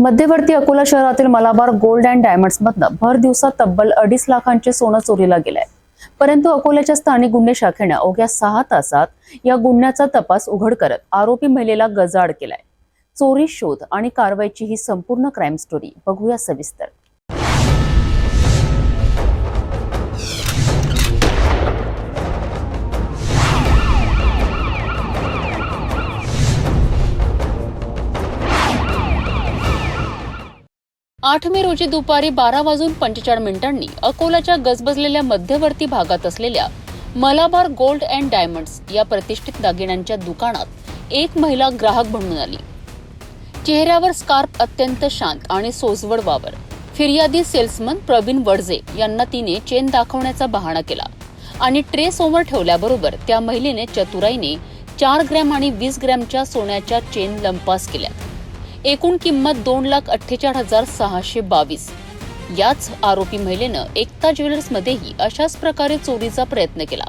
मध्यवर्ती अकोला शहरातील Malabar gold and diamonds मधनं भर दिवसात तब्बल अडीच लाखांचे सोनं चोरीला गेलंय. परंतु अकोल्याच्या स्थानिक गुन्हे शाखेनं अवघ्या सहा तासात या गुन्ह्याचा तपास उघड करत आरोपी महिलेला गजाड केलाय. चोरी शोध आणि कारवाईची ही संपूर्ण क्राईम स्टोरी बघूया सविस्तर. आठ मे रोजी दुपारी बारा वाजून पंचेचाळीस मिनिटांनी अकोलाच्या गजबजलेल्या मध्यवर्ती भागात असलेल्या मलाबार गोल्ड अँड डायमंड्स या प्रतिष्ठित दागिन्यांच्या दुकानात एक महिला ग्राहक म्हणून आली. चेहऱ्यावर स्कार्फ अत्यंत शांत आणि सोजवड वावर. फिर्यादी सेल्समन प्रवीण वडजे यांना तिने चेन दाखवण्याचा बहाणा केला आणि ट्रे समोर ठेवल्याबरोबर त्या महिलेने चतुराईने चार ग्रॅम आणि वीस ग्रॅमच्या सोन्याच्या चेन लंपास केल्या. एकूण किंमत दोन लाख अठ्ठेचाळीस हजार सहाशे बावीस. याच आरोपी महिलेनं एकता ज्वेलर्समध्येही अशाच प्रकारे चोरीचा प्रयत्न केला.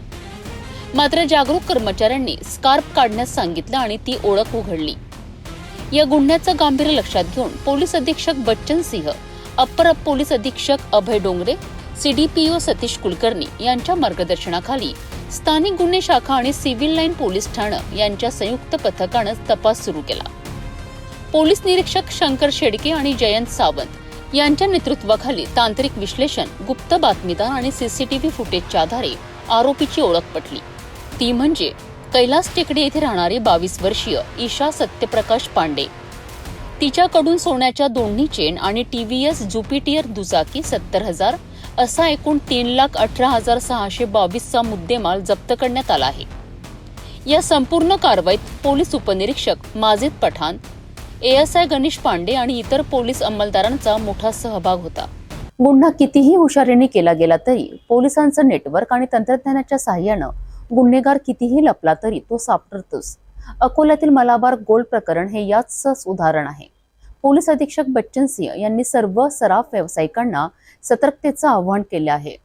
मात्र जागरूक कर्मचाऱ्यांनी स्कार्फ काढण्यास सांगितलं आणि ती ओळख उघडली. या गुन्ह्याचं गांभीर्य लक्षात घेऊन पोलीस अधीक्षक बच्चन सिंह अप्पर पोलीस अधीक्षक अभय डोंगरे सीडीपीओ सतीश कुलकर्णी यांच्या मार्गदर्शनाखाली स्थानिक गुन्हे शाखा आणि सिव्हिल लाईन पोलीस ठाणं यांच्या संयुक्त पथकानं तपास सुरू केला. पोलीस निरीक्षक शंकर शेडके आणि जयंत सावंत यांच्या नेतृत्वाखाली तांत्रिक विश्लेषण गुप्त बातमीदार आणि सीसीटीव्ही फुटेजच्या आधारे आरोपीची ओळख पटली. ती म्हणजे कैलास टेकडे येथे राहणारी बावीस वर्षीय ईशा सत्यप्रकाश पांडे. तिच्याकडून सोन्याच्या दोन्ही चेन आणि टीव्हीएस ज्युपिटियर दुचाकी सत्तर हजार असा एकूण तीन लाख अठरा हजार सहाशे बावीसचा मुद्देमाल जप्त करण्यात आला आहे. या संपूर्ण कारवाईत पोलीस उपनिरीक्षक माजिद पठाण एएसआय गणेश पांडे आणि इतर पोलीस अंमलदारांचा मोठा सहभाग होता. गुन्हा कितीही हुशारीने केला गेला तरी पोलिसांचं नेटवर्क आणि तंत्रज्ञानाच्या साहाय्यानं गुन्हेगार कितीही लपला तरी तो सापडतोच. अकोल्यातील मलाबार गोल्ड प्रकरण हे याच उदाहरण आहे. पोलीस अधीक्षक बच्चन सिंह यांनी सर्व सराफ व्यावसायिकांना सतर्कतेचं आवाहन केले आहे.